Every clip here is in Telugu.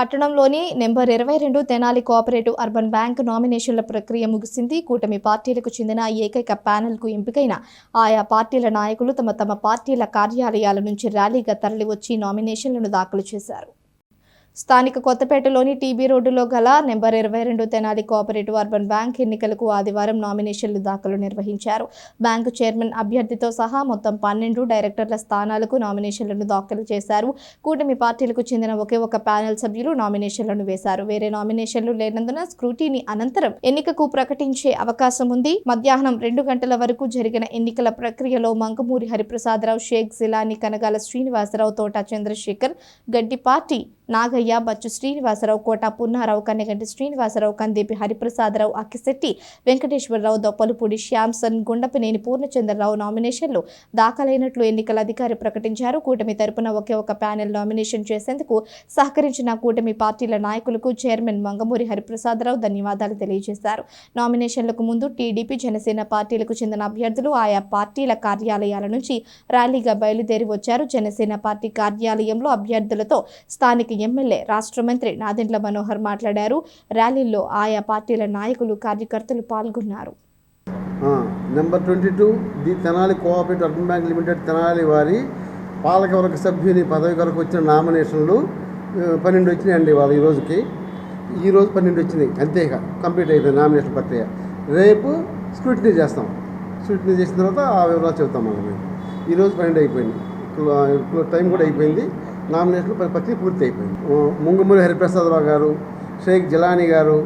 పట్టణంలోని నెంబర్ ఇరవై రెండు తెనాలి కోఆపరేటివ్ అర్బన్ బ్యాంక్ నామినేషన్ల ప్రక్రియ ముగిసింది. కూటమి పార్టీలకు చెందిన ఏకైక ప్యానెల్కు ఎంపికైన ఆయా పార్టీల నాయకులు తమ తమ పార్టీల కార్యాలయాల నుంచి ర్యాలీగా తరలివచ్చి నామినేషన్లను దాఖలు చేశారు. స్థానిక కొత్తపేటలోని టీబీ రోడ్డులో గల నెంబర్ ఇరవై రెండు తెనాలి కోఆపరేటివ్ అర్బన్ బ్యాంక్ ఎన్నికలకు ఆదివారం నామినేషన్లు దాఖలు నిర్వహించారు. బ్యాంకు చైర్మన్ అభ్యర్థితో సహా మొత్తం పన్నెండు డైరెక్టర్ల స్థానాలకు నామినేషన్లను దాఖలు చేశారు. కూటమి పార్టీలకు చెందిన ఒకే ఒక ప్యానెల్ సభ్యులు నామినేషన్లను వేశారు. వేరే నామినేషన్లు లేనందున స్క్రూటీని అనంతరం ఎన్నికకు ప్రకటించే అవకాశం ఉంది. మధ్యాహ్నం రెండు గంటల వరకు జరిగిన ఎన్నికల ప్రక్రియలో మంగమూరి హరిప్రసాదరావు షేక్ జిలాని కనగాల శ్రీనివాసరావు తోట చంద్రశేఖర్ గడ్డి పార్టీ నాగయ్య బచ్చు శ్రీనివాసరావు కోట పున్నారావు కన్నెగంటి శ్రీనివాసరావు కందేపి హరిప్రసాదరావు అక్కిశెట్టి వెంకటేశ్వరరావు దొప్పలపూడి శ్యామ్సన్ గుండపనేని పూర్ణచంద్రరావు నామినేషన్లు దాఖలైనట్లు ఎన్నికల అధికారి ప్రకటించారు. కూటమి తరపున ఒకే ఒక ప్యానెల్ నామినేషన్ చేసేందుకు సహకరించిన కూటమి పార్టీల నాయకులకు చైర్మన్ మంగమూరి హరిప్రసాదరావు ధన్యవాదాలు తెలియజేశారు. నామినేషన్లకు ముందు టీడీపీ జనసేన పార్టీలకు చెందిన అభ్యర్థులు ఆయా పార్టీల కార్యాలయాల నుంచి ర్యాలీగా బయలుదేరి వచ్చారు. జనసేన పార్టీ కార్యాలయంలో అభ్యర్థులతో స్థానిక ఎమ్మెల్యే రాష్ట్ర మంత్రి నాదెండ్ల మనోహర్ మాట్లాడారు. ర్యాలీలో ఆయా పార్టీల నాయకులు కార్యకర్తలు పాల్గొన్నారు. Number twenty two the Tenali cooperative urban bank limited Tenali వారి పాలకవర్గ సభ్యుని పదవి కొరకు వచ్చిన నామినేషన్లు పన్నెండు వచ్చినాయండి వాళ్ళు ఈ రోజుకి. పన్నెండు వచ్చినాయి అంతేగా కంప్లీట్ అయిపోయింది నామినేషన్ ప్రక్రియ. రేపు స్క్రూటినీ చేస్తాం. స్క్రూటినీ చేసిన తర్వాత ఆ వివరాలు చెబుతాం మనం. మేము. పన్నెండు అయిపోయింది. టైం కూడా అయిపోయింది. నామినేషన్ ప్రక్రియ పూర్తి అయిపోయింది ముంగమూరి ముంగుమూరి హరిప్రసాదరావు గారు షేక్ జిలానీ గారు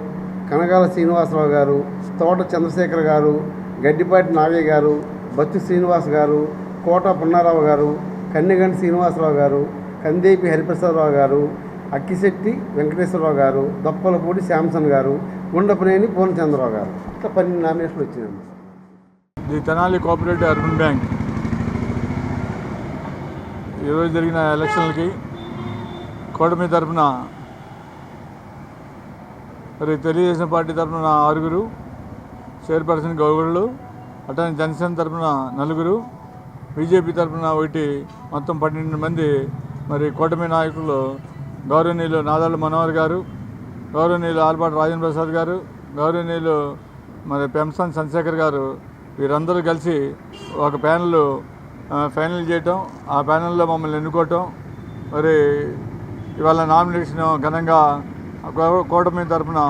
కనగాల శ్రీనివాసరావు గారు తోట చంద్రశేఖర్ గారు గడ్డిపాటి నాగయ్య గారు బచ్చు శ్రీనివాస్ గారు కోట పున్నారావు గారు కన్నెగంటి శ్రీనివాసరావు గారు కందేపి హరిప్రసాదరావు గారు అక్కిశెట్టి వెంకటేశ్వరరావు గారు దప్పలపూడి శాంసన్ గారు గుండపనేని పూర్ణచంద్రరావు గారు. ఇట్లా పన్నెండు నామినేషన్లు వచ్చినాయి. The Tenali cooperative urban bank ఈరోజు జరిగిన ఎలక్షన్లకి కూటమి తరఫున మరి తెలుగుదేశం పార్టీ తరఫున ఆరుగురు చైర్పర్సన్ గౌగుళ్ళు అటాని జనసేన తరఫున నలుగురు బీజేపీ తరఫున ఒకటి మొత్తం పన్నెండు మంది మరి కూటమి నాయకులు గౌరవనీయులు నాదాళ్ళ మనోహర్ గారు గౌరవనీయులు ఆల్పాటి రాజేంద్ర ప్రసాద్ గారు గౌరవనీయులు మరి పెంసన్ చంద్రశేఖర్ గారు వీరందరూ కలిసి ఒక ప్యానెల్ ఫైనల్ చేయటం ఆ ప్యానెల్లో మమ్మల్ని ఎన్నుకోవటం మరి ఇవాళ నామినేషన్ ఘనంగా కూటమి తరఫున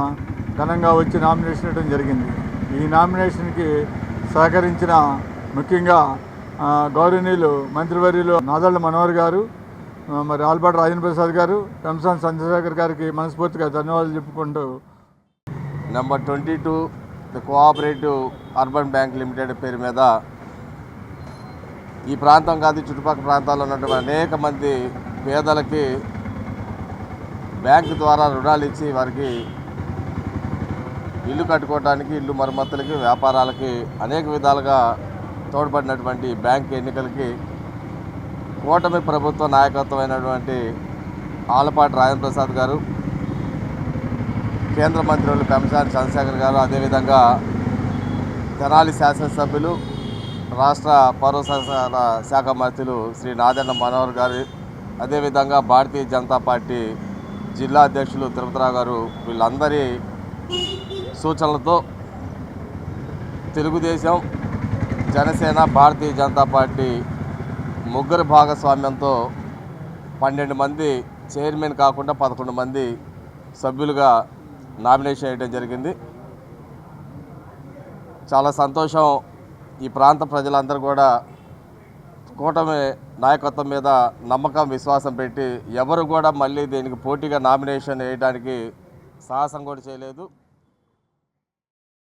ఘనంగా వచ్చి నామినేషన్ ఇవ్వడం జరిగింది. ఈ నామినేషన్కి సహకరించిన ముఖ్యంగా గౌరవనీయులు మంత్రివర్యులు నాదళ్ళ మనోహర్ గారు మరి ఆల్పాటి రాజేంద్ర ప్రసాద్ గారు రంసాన్ చంద్రశేఖర్ గారికి మనస్ఫూర్తిగా ధన్యవాదాలు చెప్పుకుంటూ number twenty two the cooperative urban bank limited పేరు మీద ఈ ప్రాంతం కాదు చుట్టుపక్కల ప్రాంతాల్లో ఉన్నటువంటి అనేక మంది పేదలకి బ్యాంకు ద్వారా రుణాలు ఇచ్చి వారికి ఇల్లు కట్టుకోవడానికి ఇల్లు మరమ్మతులకి వ్యాపారాలకి అనేక విధాలుగా తోడ్పడినటువంటి బ్యాంక్ ఎన్నికలకి కూటమి ప్రభుత్వ నాయకత్వమైనటువంటి ఆలపాటి రాజప్రసాద్ గారు కేంద్ర మంత్రులు పెంసాని చంద్రశేఖర్ గారు అదేవిధంగా తెనాలి శాసనసభ్యులు రాష్ట్ర పౌర శాఖ మంత్రులు శ్రీ నాదెండ మనోహర్ గారు అదేవిధంగా భారతీయ జనతా పార్టీ జిల్లా అధ్యక్షులు తిరుపతిరావు గారు వీళ్ళందరి సూచనలతో తెలుగుదేశం జనసేన భారతీయ జనతా పార్టీ ముగ్గురు భాగస్వామ్యంతో పన్నెండు మంది చైర్మన్ కాకుండా పదకొండు మంది సభ్యులుగా నామినేషన్ చేయడం జరిగింది. చాలా సంతోషం ఈ ప్రాంత ప్రజలందరూ కూడా కూటమి నాయకత్వం మీద నమ్మకం విశ్వాసం పెట్టి ఎవరు కూడా మళ్ళీ దీనికి పోటీగా నామినేషన్ వేయడానికి సాహసం కూడా చేయలేదు.